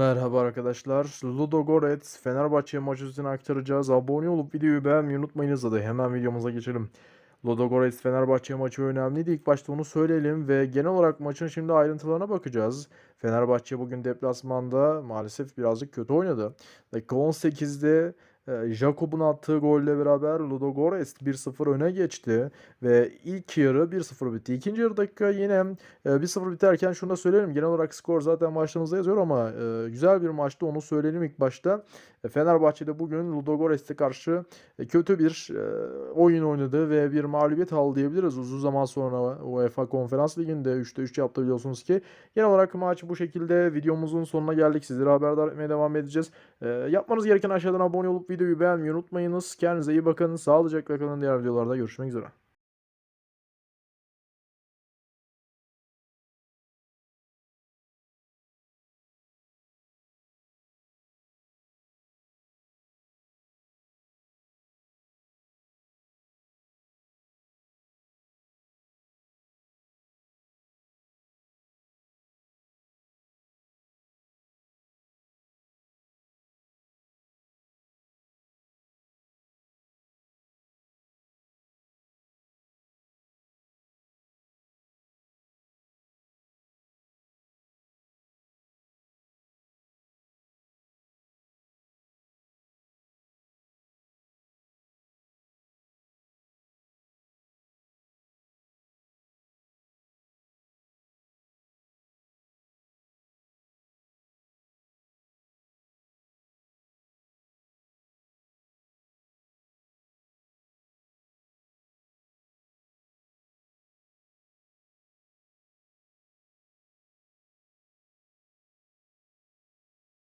Merhaba arkadaşlar. Ludogorets Fenerbahçe maçı üzerine aktaracağız. Abone olup videoyu beğenmeyi unutmayınız. Hadi hemen videomuza geçelim. Ludogorets Fenerbahçe maçı önemliydi. İlk başta onu söyleyelim ve genel olarak maçın şimdi ayrıntılarına bakacağız. Fenerbahçe bugün deplasmanda maalesef birazcık kötü oynadı. Dakika 18'de e, Jakob'un attığı golle beraber Ludogorets 1-0 öne geçti ve ilk yarı 1-0 bitti. İkinci yarı dakika yine e, 1-0 biterken şunu da söyleyelim. Genel olarak skor zaten maçlarımızda yazıyor ama e, güzel bir maçtı onu söyleyelim ilk başta. E, Fenerbahçe'de bugün Ludogorets'e karşı e, kötü bir e, oyun oynadı ve bir mağlubiyet aldı diyebiliriz. Uzun zaman sonra UEFA Konferans Ligi'nde 3'te 3 yaptı biliyorsunuz ki. Genel olarak maç bu şekilde videomuzun sonuna geldik. Sizleri haberdar etmeye devam edeceğiz. E, yapmanız gereken aşağıdan abone olup videoyu beğenmeyi unutmayınız. Kendinize iyi bakın. Sağlıcakla kalın. Diğer videolarda görüşmek üzere.